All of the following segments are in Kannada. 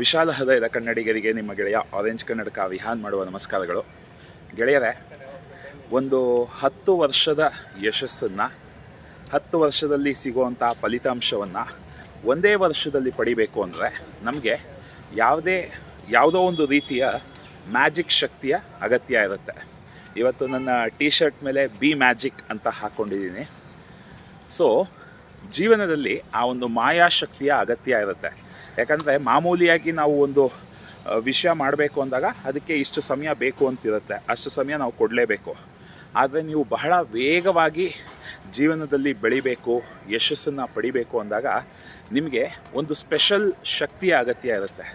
ವಿಶಾಲ ಹೃದಯದ ಕನ್ನಡಿಗರಿಗೆ ನಿಮ್ಮ ಗೆಳೆಯ ಆರೆಂಜ್ ಕನ್ನಡಕ ವಿಹಾನ್ ಮಾಡುವ ನಮಸ್ಕಾರಗಳು. ಗೆಳೆಯರೇ, ಒಂದು ಹತ್ತು ವರ್ಷದ ಯಶಸ್ಸನ್ನು, ಹತ್ತು ವರ್ಷದಲ್ಲಿ ಸಿಗುವಂಥ ಫಲಿತಾಂಶವನ್ನು ಒಂದೇ ವರ್ಷದಲ್ಲಿ ಪಡಿಬೇಕು ಅಂದರೆ ನಮಗೆ ಯಾವುದೇ, ಯಾವುದೋ ಒಂದು ರೀತಿಯ ಮ್ಯಾಜಿಕ್ ಶಕ್ತಿಯ ಅಗತ್ಯ ಇರುತ್ತೆ. ಇವತ್ತು ನನ್ನ ಟಿ ಶರ್ಟ್ ಮೇಲೆ ಬಿ ಮ್ಯಾಜಿಕ್ ಅಂತ ಹಾಕ್ಕೊಂಡಿದ್ದೀನಿ ಸೊ, ಜೀವನದಲ್ಲಿ ಆ ಒಂದು ಮಾಯಾಶಕ್ತಿಯ ಅಗತ್ಯ ಇರುತ್ತೆ. ಯಾಕಂದರೆ ಮಾಮೂಲಿಯಾಗಿ ನಾವು ಒಂದು ವಿಷಯ ಮಾಡಬೇಕು ಅಂದಾಗ ಅದಕ್ಕೆ ಇಷ್ಟು ಸಮಯ ಬೇಕು ಅಂತಿರುತ್ತೆ. ಅಷ್ಟು ಸಮಯ ನಾವು ಕೊಡಲೇಬೇಕು. ಆದರೆ ನೀವು ಬಹಳ ವೇಗವಾಗಿ ಜೀವನದಲ್ಲಿ ಬೆಳಿಬೇಕು, ಯಶಸ್ಸನ್ನು ಪಡಿಬೇಕು ಅಂದಾಗ ನಿಮಗೆ ಒಂದು ಸ್ಪೆಷಲ್ ಶಕ್ತಿಯ ಅಗತ್ಯ ಇರುತ್ತೆ.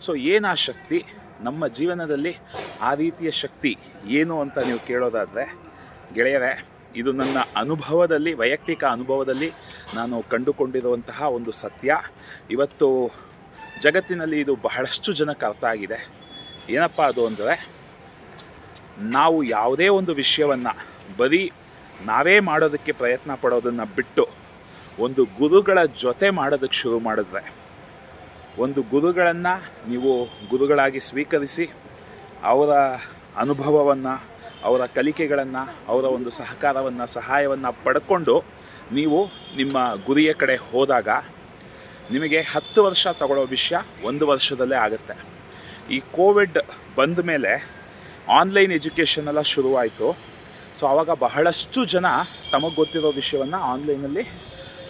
ಸೊ ಏನು ಆ ಶಕ್ತಿ? ನಮ್ಮ ಜೀವನದಲ್ಲಿ ಆ ರೀತಿಯ ಶಕ್ತಿ ಏನು ಅಂತ ನೀವು ಕೇಳೋದಾದರೆ, ಗೆಳೆಯರೇ ಇದು ನನ್ನ ಅನುಭವದಲ್ಲಿ, ವೈಯಕ್ತಿಕ ಅನುಭವದಲ್ಲಿ ನಾನು ಕಂಡುಕೊಂಡಿರುವಂತಹ ಒಂದು ಸತ್ಯ. ಇವತ್ತು ಜಗತ್ತಿನಲ್ಲಿ ಇದು ಬಹಳಷ್ಟು ಜನಕ್ಕೆ ಅರ್ಥ ಆಗಿದೆ. ಏನಪ್ಪ ಅದು ಅಂದರೆ, ನಾವು ಯಾವುದೇ ಒಂದು ವಿಷಯವನ್ನು ಬರೀ ನಾವೇ ಮಾಡೋದಕ್ಕೆ ಪ್ರಯತ್ನ ಪಡೋದನ್ನು ಬಿಟ್ಟು ಒಂದು ಗುರುಗಳ ಜೊತೆ ಮಾಡೋದಕ್ಕೆ ಶುರು ಮಾಡಿದ್ರೆ, ಒಂದು ಗುರುಗಳನ್ನು ನೀವು ಗುರುಗಳಾಗಿ ಸ್ವೀಕರಿಸಿ ಅವರ ಅನುಭವವನ್ನು ಅವರ ಕಲಿಕೆಗಳನ್ನು, ಅವರ ಒಂದು ಸಹಕಾರವನ್ನು, ಸಹಾಯವನ್ನು ಪಡ್ಕೊಂಡು ನೀವು ನಿಮ್ಮ ಗುರಿಯ ಕಡೆ ಹೋದಾಗ ನಿಮಗೆ ಹತ್ತು ವರ್ಷ ತಗೊಳ್ಳೋ ವಿಷಯ ಒಂದು ವರ್ಷದಲ್ಲೇ ಆಗುತ್ತೆ. ಈ ಕೋವಿಡ್ ಬಂದ ಮೇಲೆ ಆನ್ಲೈನ್ ಎಜುಕೇಷನ್ ಎಲ್ಲ ಶುರುವಾಯಿತು. ಸೊ ಆವಾಗ ಬಹಳಷ್ಟು ಜನ ತಮಗೆ ಗೊತ್ತಿರೋ ವಿಷಯವನ್ನು ಆನ್ಲೈನಲ್ಲಿ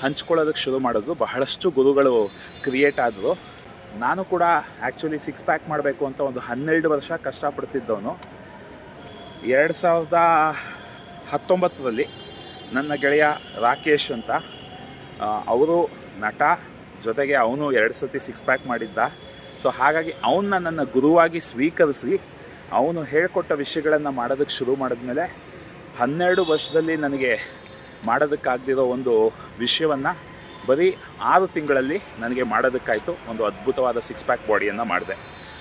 ಹಂಚ್ಕೊಳ್ಳೋದಕ್ಕೆ ಶುರು ಮಾಡಿದ್ರು. ಬಹಳಷ್ಟು ಗುರುಗಳು ಕ್ರಿಯೇಟ್ ಆದರು. ನಾನು ಕೂಡ ಆ್ಯಕ್ಚುಲಿ ಸಿಕ್ಸ್ ಪ್ಯಾಕ್ ಮಾಡಬೇಕು ಅಂತ ಒಂದು ಹನ್ನೆರಡು ವರ್ಷ ಕಷ್ಟಪಡ್ತಿದ್ದವನು. ಎರಡು ಸಾವಿರದ ಹತ್ತೊಂಬತ್ತರಲ್ಲಿ ನನ್ನ ಗೆಳೆಯ ರಾಕೇಶ್ ಅಂತ ಅವರು ನಟ, ಜೊತೆಗೆ ಅವನು ಎರಡು ಸತಿ ಸಿಕ್ಸ್ ಪ್ಯಾಕ್ ಮಾಡಿದ್ದ. ಸೊ ಹಾಗಾಗಿ ಅವನ್ನ ನನ್ನ ಗುರುವಾಗಿ ಸ್ವೀಕರಿಸಿ, ಅವನು ಹೇಳಿಕೊಟ್ಟ ವಿಷಯಗಳನ್ನು ಮಾಡೋದಕ್ಕೆ ಶುರು ಮಾಡಿದ್ಮೇಲೆ ಹನ್ನೆರಡು ವರ್ಷದಲ್ಲಿ ನನಗೆ ಮಾಡೋದಕ್ಕಾಗದಿರೋ ಒಂದು ವಿಷಯವನ್ನು ಬರೀ ಆರು ತಿಂಗಳಲ್ಲಿ ನನಗೆ ಮಾಡೋದಕ್ಕಾಯಿತು. ಒಂದು ಅದ್ಭುತವಾದ ಸಿಕ್ಸ್ ಪ್ಯಾಕ್ ಬಾಡಿಯನ್ನು ಮಾಡಿದೆ.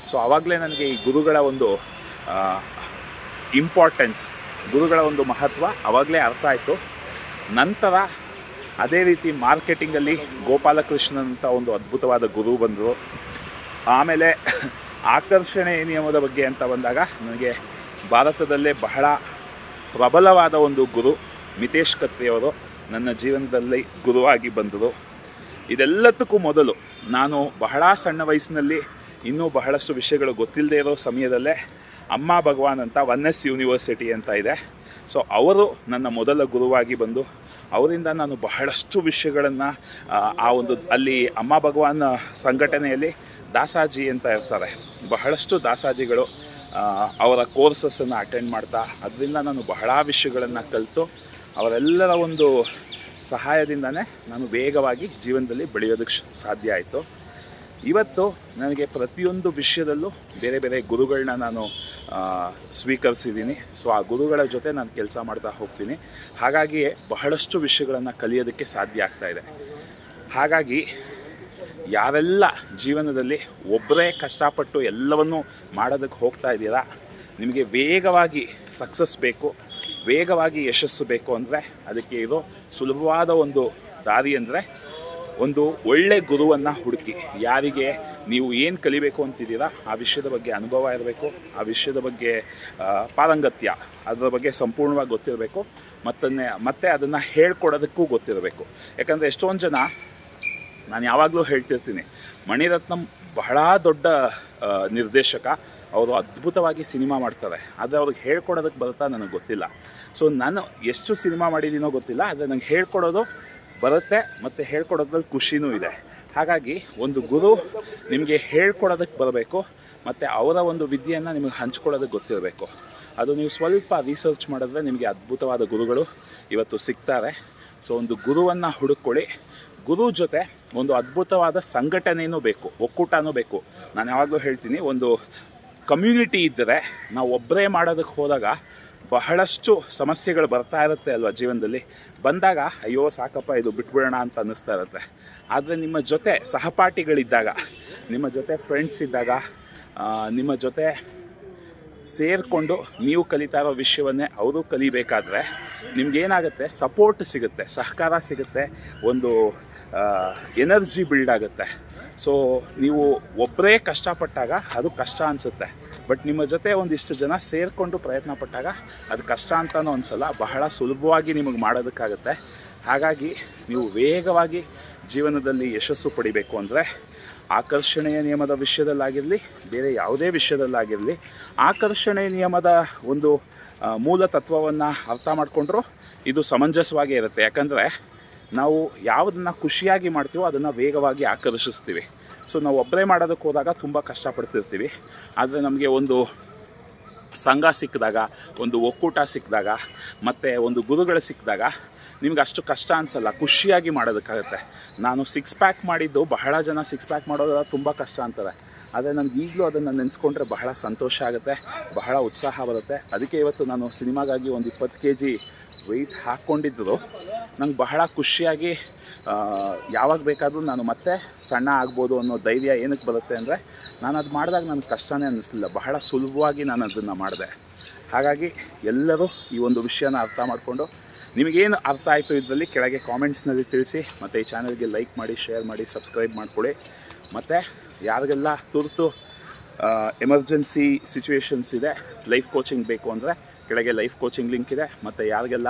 ಸೊ ಆವಾಗಲೇ ನನಗೆ ಈ ಗುರುಗಳ ಒಂದು ಇಂಪಾರ್ಟೆನ್ಸ್ ಗುರುಗಳ ಒಂದು ಮಹತ್ವ, ಅವಾಗಲೇ ಅರ್ಥ ಆಯಿತು. ನಂತರ ಅದೇ ರೀತಿ ಮಾರ್ಕೆಟಿಂಗಲ್ಲಿ ಗೋಪಾಲಕೃಷ್ಣ ಅಂತ ಒಂದು ಅದ್ಭುತವಾದ ಗುರು ಬಂದರು. ಆಮೇಲೆ ಆಕರ್ಷಣೆ ನಿಯಮದ ಬಗ್ಗೆ ಅಂತ ಬಂದಾಗ ನನಗೆ ಭಾರತದಲ್ಲೇ ಬಹಳ ಪ್ರಬಲವಾದ ಒಂದು ಗುರು ಮಿತೇಶ್ ಕತ್ರಿಯವರು ನನ್ನ ಜೀವನದಲ್ಲಿ ಗುರುವಾಗಿ ಬಂದರು ಇದೆಲ್ಲದಕ್ಕೂ ಮೊದಲು ನಾನು ಬಹಳ ಸಣ್ಣ ವಯಸ್ಸಿನಲ್ಲಿ ಇನ್ನೂ ಬಹಳಷ್ಟು ವಿಷಯಗಳು ಗೊತ್ತಿಲ್ಲದೆ ಇರೋ ಸಮಯದಲ್ಲೇ ಅಮ್ಮ ಭಗವಾನ್ ಅಂತ ಒನ್ ಎಸ್ ಯೂನಿವರ್ಸಿಟಿ ಅಂತ ಇದೆ. ಸೊ ಅವರು ನನ್ನ ಮೊದಲ ಗುರುವಾಗಿ ಬಂದು, ಅವರಿಂದ ನಾನು ಬಹಳಷ್ಟು ವಿಷಯಗಳನ್ನು, ಆ ಒಂದು ಅಲ್ಲಿ ಅಮ್ಮ ಭಗವಾನ್ ಸಂಘಟನೆಯಲ್ಲಿ ದಾಸಾಜಿ ಅಂತ ಇರ್ತಾರೆ. ಬಹಳಷ್ಟು ದಾಸಾಜಿಗಳು ಅವರ ಕೋರ್ಸಸ್ಸನ್ನು ಅಟೆಂಡ್ ಮಾಡ್ತಾ, ಅದರಿಂದ ನಾನು ಬಹಳ ವಿಷಯಗಳನ್ನು ಕಲಿತು, ಅವರೆಲ್ಲರ ಒಂದು ಸಹಾಯದಿಂದನೇ ನಾನು ವೇಗವಾಗಿ ಜೀವನದಲ್ಲಿ ಬೆಳೆಯೋದಕ್ಕೆ ಸಾಧ್ಯ ಆಯಿತು. ಇವತ್ತು ನನಗೆ ಪ್ರತಿಯೊಂದು ವಿಷಯದಲ್ಲೂ ಬೇರೆ ಬೇರೆ ಗುರುಗಳನ್ನ ನಾನು ಸ್ವೀಕರಿಸಿದ್ದೀನಿ. ಸೊ, ಆ ಗುರುಗಳ ಜೊತೆ ನಾನು ಕೆಲಸ ಮಾಡ್ತಾ ಹೋಗ್ತೀನಿ. ಹಾಗಾಗಿಯೇ ಬಹಳಷ್ಟು ವಿಷಯಗಳನ್ನು ಕಲಿಯೋದಕ್ಕೆ ಸಾಧ್ಯ ಆಗ್ತಾ ಇದೆ. ಹಾಗಾಗಿ ಯಾರೆಲ್ಲ ಜೀವನದಲ್ಲಿ ಒಬ್ಬರೇ ಕಷ್ಟಪಟ್ಟು ಎಲ್ಲವನ್ನೂ ಮಾಡೋದಕ್ಕೆ ಹೋಗ್ತಾ ಇದ್ದೀರಾ, ನಿಮಗೆ ವೇಗವಾಗಿ ಸಕ್ಸಸ್ ಬೇಕು, ವೇಗವಾಗಿ ಯಶಸ್ಸು ಬೇಕು ಅಂದರೆ ಅದಕ್ಕೆ ಇರೋ ಸುಲಭವಾದ ಒಂದು ದಾರಿ ಅಂದರೆ ಒಂದು ಒಳ್ಳೆ ಗುರುವನ್ನು ಹುಡುಕಿ. ಯಾರಿಗೆ ನೀವು ಏನು ಕಲಿಬೇಕು ಅಂತಿದ್ದೀರಾ, ಆ ವಿಷಯದ ಬಗ್ಗೆ ಅನುಭವ ಇರಬೇಕು, ಆ ವಿಷಯದ ಬಗ್ಗೆ ಪಾರಂಗತ್ಯ ಅದರ ಬಗ್ಗೆ ಸಂಪೂರ್ಣವಾಗಿ ಗೊತ್ತಿರಬೇಕು, ಮತ್ತನ್ನೇ, ಮತ್ತೆ ಅದನ್ನು ಹೇಳ್ಕೊಡೋದಕ್ಕೂ ಗೊತ್ತಿರಬೇಕು. ಯಾಕಂದರೆ ಎಷ್ಟೊಂದು ಜನ, ನಾನು ಯಾವಾಗಲೂ ಹೇಳ್ತಿರ್ತೀನಿ, ಮಣಿರತ್ನಂ ಬಹಳ ದೊಡ್ಡ ನಿರ್ದೇಶಕ, ಅವರು ಅದ್ಭುತವಾಗಿ ಸಿನಿಮಾ ಮಾಡ್ತಾರೆ. ಆದರೆ ಅವ್ರಿಗೆ ಹೇಳ್ಕೊಡೋದಕ್ಕೆ ಬರುತ್ತಾ ನನಗೆ ಗೊತ್ತಿಲ್ಲ. ಸೊ, ನಾನು ಎಷ್ಟು ಸಿನಿಮಾ ಮಾಡಿದ್ದೀನೋ ಗೊತ್ತಿಲ್ಲ, ಆದರೆ ನಂಗೆ ಹೇಳ್ಕೊಡೋದು ಬರುತ್ತೆ ಮತ್ತು ಹೇಳ್ಕೊಡೋದ್ರಲ್ಲಿ ಖುಷಿನೂ ಇದೆ. ಹಾಗಾಗಿ ಒಂದು ಗುರು ನಿಮಗೆ ಹೇಳ್ಕೊಡೋದಕ್ಕೆ ಬರಬೇಕು, ಮತ್ತು ಅವರ ಒಂದು ವಿದ್ಯೆಯನ್ನು ನಿಮಗೆ ಹಂಚ್ಕೊಳ್ಳೋದಕ್ಕೆ ಗೊತ್ತಿರಬೇಕು. ಅದು ನೀವು ಸ್ವಲ್ಪ ರಿಸರ್ಚ್ ಮಾಡಿದ್ರೆ ನಿಮಗೆ ಅದ್ಭುತವಾದ ಗುರುಗಳು ಇವತ್ತು ಸಿಗ್ತಾರೆ. ಸೊ ಒಂದು ಗುರುವನ್ನು ಹುಡುಕೊಳ್ಳಿ ಗುರು ಜೊತೆ ಒಂದು ಅದ್ಭುತವಾದ ಸಂಘಟನೆಯೂ ಬೇಕು, ಒಕ್ಕೂಟನೂ ಬೇಕು. ನಾನು ಯಾವಾಗಲೂ ಹೇಳ್ತೀನಿ, ಒಂದು ಕಮ್ಯುನಿಟಿ ಇದ್ದರೆ ನಾವು ಒಬ್ಬರೇ ಮಾಡೋದಕ್ಕೆ ಹೋದಾಗ ಬಹಳಷ್ಟು ಸಮಸ್ಯೆಗಳು ಬರ್ತಾ ಇರುತ್ತೆ ಅಲ್ವಾ ಜೀವನದಲ್ಲಿ? ಬಂದಾಗ ಅಯ್ಯೋ ಸಾಕಪ್ಪ, ಇದು ಬಿಟ್ಬಿಡೋಣ ಅಂತ ಅನ್ನಿಸ್ತಾ ಇರುತ್ತೆ. ಆದರೆ ನಿಮ್ಮ ಜೊತೆ ಸಹಪಾಠಿಗಳಿದ್ದಾಗ, ನಿಮ್ಮ ಜೊತೆ ಫ್ರೆಂಡ್ಸ್ ಇದ್ದಾಗ ನಿಮ್ಮ ಜೊತೆ ಸೇರಿಕೊಂಡು ನೀವು ಕಲಿತಾ ಇರೋ ವಿಷಯವನ್ನೇ ಅವರು ಕಲಿಬೇಕಾದ್ರೆ ನಿಮ್ಗೇನಾಗುತ್ತೆ ಸಪೋರ್ಟ್ ಸಿಗುತ್ತೆ, ಸಹಕಾರ ಸಿಗುತ್ತೆ, ಒಂದು ಎನರ್ಜಿ ಬಿಲ್ಡ್ ಆಗುತ್ತೆ. ಸೊ ನೀವು ಒಬ್ಬರೇ ಕಷ್ಟಪಟ್ಟಾಗ ಅದು ಕಷ್ಟ ಅನಿಸುತ್ತೆ. ಬಟ್ ನಿಮ್ಮ ಜೊತೆ ಒಂದಿಷ್ಟು ಜನ ಸೇರಿಕೊಂಡು ಪ್ರಯತ್ನ ಪಟ್ಟಾಗ ಅದು ಕಷ್ಟ ಅಂತಲೂ ಅನಿಸಲ್ಲ ಬಹಳ ಸುಲಭವಾಗಿ ನಿಮಗೆ ಮಾಡೋದಕ್ಕಾಗುತ್ತೆ. ಹಾಗಾಗಿ ನೀವು ವೇಗವಾಗಿ ಜೀವನದಲ್ಲಿ ಯಶಸ್ಸು ಪಡಿಬೇಕು ಅಂದರೆ ಆಕರ್ಷಣೆಯ ನಿಯಮದ ವಿಷಯದಲ್ಲಾಗಿರಲಿ, ಬೇರೆ ಯಾವುದೇ ವಿಷಯದಲ್ಲಾಗಿರಲಿ, ಆಕರ್ಷಣೆ ನಿಯಮದ ಒಂದು ಮೂಲ ತತ್ವವನ್ನು ಅರ್ಥ ಮಾಡಿಕೊಂಡ್ರೂ ಇದು ಸಮಂಜಸವಾಗಿ ಇರುತ್ತೆ. ಯಾಕಂದರೆ ನಾವು ಯಾವುದನ್ನು ಖುಷಿಯಾಗಿ ಮಾಡ್ತೀವೋ ಅದನ್ನು ವೇಗವಾಗಿ ಆಕರ್ಷಿಸ್ತೀವಿ. ಸೊ ನಾವು ಒಬ್ಬರೇ ಮಾಡೋದಕ್ಕೆ ಹೋದಾಗ ತುಂಬ ಕಷ್ಟಪಡ್ತಿರ್ತೀವಿ. ಆದರೆ ನಮಗೆ ಒಂದು ಸಂಘ ಸಿಕ್ಕಿದಾಗ, ಒಂದು ಒಕ್ಕೂಟ ಸಿಕ್ಕಿದಾಗ, ಮತ್ತು ಒಂದು ಗುರುಗಳು ಸಿಕ್ಕಿದಾಗ ನಿಮ್ಗೆ ಅಷ್ಟು ಕಷ್ಟ ಅನಿಸಲ್ಲ. ಖುಷಿಯಾಗಿ ಮಾಡೋದಕ್ಕಾಗುತ್ತೆ. ನಾನು ಸಿಕ್ಸ್ ಪ್ಯಾಕ್ ಮಾಡಿದ್ದು, ಬಹಳ ಜನ ಸಿಕ್ಸ್ ಪ್ಯಾಕ್ ಮಾಡೋದೆಲ್ಲ ತುಂಬ ಕಷ್ಟ ಅಂತಾರೆ. ಆದರೆ ನನಗೆ ಈಗಲೂ ಅದನ್ನು ನೆನೆಸ್ಕೊಂಡ್ರೆ ಬಹಳ ಸಂತೋಷ ಆಗುತ್ತೆ, ಬಹಳ ಉತ್ಸಾಹ ಬರುತ್ತೆ. ಅದಕ್ಕೆ ಇವತ್ತು ನಾನು ಸಿನಿಮಾಗಾಗಿ ಒಂದು ಇಪ್ಪತ್ತು ಕೆ ಜಿ ವೆಯ್ಟ್ ಹಾಕ್ಕೊಂಡಿದ್ದು. ನಂಗೆ ಬಹಳ ಖುಷಿಯಾಗಿ ಯಾವಾಗ ಬೇಕಾದರೂ ನಾನು ಮತ್ತೆ ಸಣ್ಣ ಆಗ್ಬೋದು ಅನ್ನೋ ಧೈರ್ಯ ಏನಕ್ಕೆ ಬರುತ್ತೆ ಅಂದರೆ ನಾನು ಅದು ಮಾಡಿದಾಗ ನನಗೆ ಕಷ್ಟನೇ ಅನ್ನಿಸ್ಲಿಲ್ಲ. ಬಹಳ ಸುಲಭವಾಗಿ ನಾನು ಅದನ್ನು ಮಾಡಿದೆ. ಹಾಗಾಗಿ ಎಲ್ಲರೂ ಈ ಒಂದು ವಿಷಯನ ಅರ್ಥ ಮಾಡಿಕೊಂಡು ನಿಮಗೇನು ಅರ್ಥ ಆಯಿತು ಇದರಲ್ಲಿ ಕೆಳಗೆ ಕಾಮೆಂಟ್ಸ್ನಲ್ಲಿ ತಿಳಿಸಿ, ಮತ್ತು ಈ ಚಾನಲ್ಗೆ ಲೈಕ್ ಮಾಡಿ ಶೇರ್ ಮಾಡಿ ಸಬ್ಸ್ಕ್ರೈಬ್ ಮಾಡ್ಕೊಳ್ಳಿ. ಮತ್ತು ಯಾರಿಗೆಲ್ಲ ತುರ್ತು ಎಮರ್ಜೆನ್ಸಿ ಸಿಚುವೇಷನ್ಸ್ ಇದೆ ಲೈಫ್ ಕೋಚಿಂಗ್ ಬೇಕು ಅಂದರೆ ಕೆಳಗೆ ಲೈಫ್ ಕೋಚಿಂಗ್ ಲಿಂಕ್ ಇದೆ, ಮತ್ತು ಯಾರಿಗೆಲ್ಲ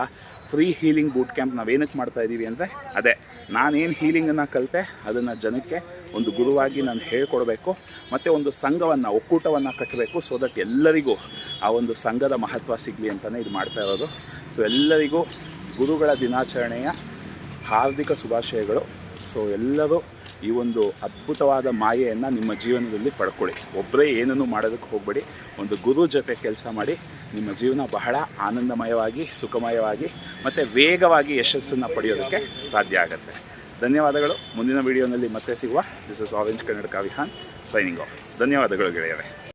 ಫ್ರೀ ಹೀಲಿಂಗ್ ಬೂಟ್ ಕ್ಯಾಂಪ್ ನಾವೇನಕ್ಕೆ ಮಾಡ್ತಾ ಇದ್ದೀವಿ ಅಂದರೆ ಅದೇ, ನಾನೇನು ಹೀಲಿಂಗನ್ನು ಕಲಿತೆ, ಅದನ್ನು ಜನಕ್ಕೆ ಒಂದು ಗುರುವಾಗಿ ನಾನು ಹೇಳ್ಕೊಡ್ಬೇಕು, ಮತ್ತು ಒಂದು ಸಂಘವನ್ನು, ಒಕ್ಕೂಟವನ್ನು ಕಟ್ಟಬೇಕು ಸೊ ದಟ್ ಎಲ್ಲರಿಗೂ ಆ ಒಂದು ಸಂಘದ ಮಹತ್ವ ಸಿಗಲಿ ಅಂತಲೇ ಇದು ಮಾಡ್ತಾ ಇರೋದು. ಸೊ ಎಲ್ಲರಿಗೂ ಗುರುಗಳ ದಿನಾಚರಣೆಯ ಹಾರ್ದಿಕ ಶುಭಾಶಯಗಳು. ಸೊ ಎಲ್ಲರೂ ಈ ಒಂದು ಅದ್ಭುತವಾದ ಮಾಯೆಯನ್ನು ನಿಮ್ಮ ಜೀವನದಲ್ಲಿ ಪಡ್ಕೊಳ್ಳಿ. ಒಬ್ಬರೇ ಏನನ್ನು ಮಾಡೋದಕ್ಕೆ ಹೋಗಬೇಡಿ. ಒಂದು ಗುರು ಜೊತೆ ಕೆಲಸ ಮಾಡಿ ನಿಮ್ಮ ಜೀವನ ಬಹಳ ಆನಂದಮಯವಾಗಿ, ಸುಖಮಯವಾಗಿ ಮತ್ತು ವೇಗವಾಗಿ ಯಶಸ್ಸನ್ನು ಪಡೆಯೋದಕ್ಕೆ ಸಾಧ್ಯ ಆಗುತ್ತೆ. ಧನ್ಯವಾದಗಳು. ಮುಂದಿನ ವಿಡಿಯೋನಲ್ಲಿ ಮತ್ತೆ ಸಿಗುವ. This is orange Kannada Vihan signing off ಧನ್ಯವಾದಗಳು ಗೆಳೆಯರೇ.